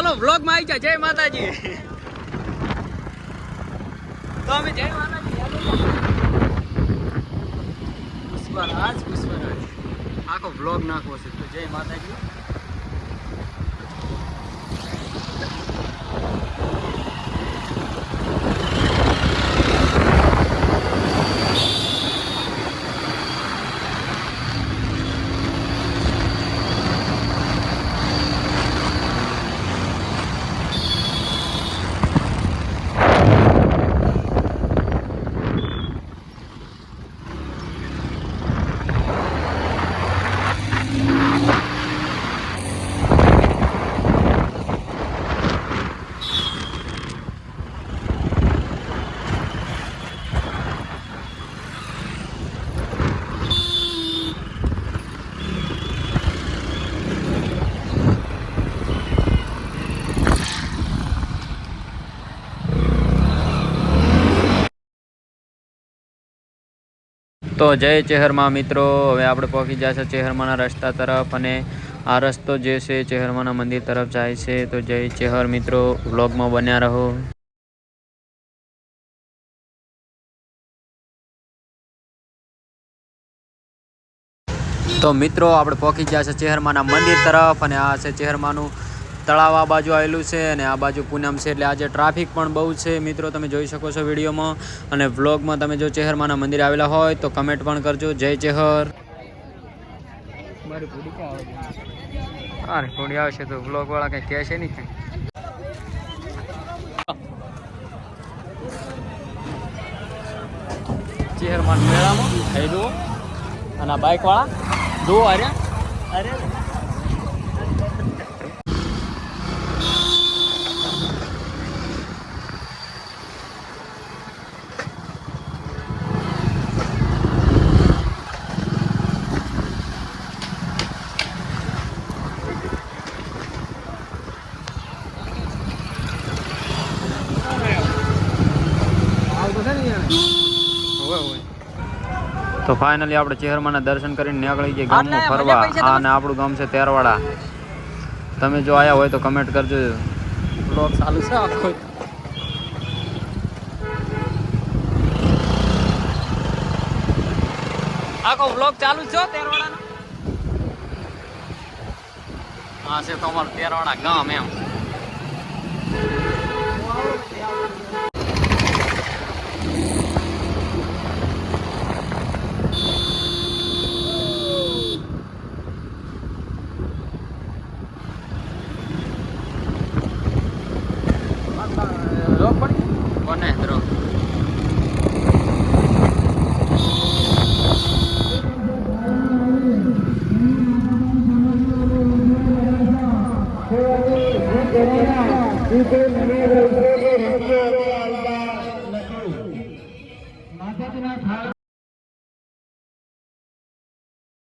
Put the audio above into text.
બ્લોગમાં આવી જાય જય માતાજી. તો અમે જય માતાજી. પુષ્પરાજ પુષ્પરાજ. આખો બ્લોગ નાખવો છે. તો જય માતાજી. તો જય ચહેરમાં મિત્રો. હવે આપણે પહોંચી જાય છે ચહેરમાના રસ્તા તરફ અને આ રસ્તો જે છે ચહેરમાના મંદિર તરફ જાય છે. તો જય ચહેર મિત્રો. વ્લોગમાં બન્યા રહો. તો મિત્રો, આપણે પહોંચી ગયા છે ચહેરમાના મંદિર તરફ અને આ છે ચેહરમાનું તળાવ આ બાજુ આવેલું છે અને આ બાજુ પૂનમ છે એટલે આજે ટ્રાફિક પણ બહુ છે. મિત્રો, તમે જોઈ શકો છો વિડીયોમાં. અને વ્લોગમાં તમે જો ચેહરમાના મંદિર આવેલા હોય તો કમેન્ટ પણ કરજો. જય ચેહર. હા આવશે તો વ્લોગ વાળા કંઈ કહેશે નહીં કંઈ ચેહરમાન મેળામાં થઈ જુઓ અને આ બાઇક વાળા જુઓ અરે અરે તો ફાઇનલી આપણે ચેહરમાના દર્શન કરીને નીકળી ગયા ગામમાં ફરવા. અને આપણું ગામ છે તેરવાડા. તમે જો આયા હોય તો કમેન્ટ કરજો. બ્લોગ ચાલુ છે આખો. આખો બ્લોગ ચાલુ છે તેરવાડાનો. હા છે તો અમારું તેરવાડા ગામ એમ. இது நினைவு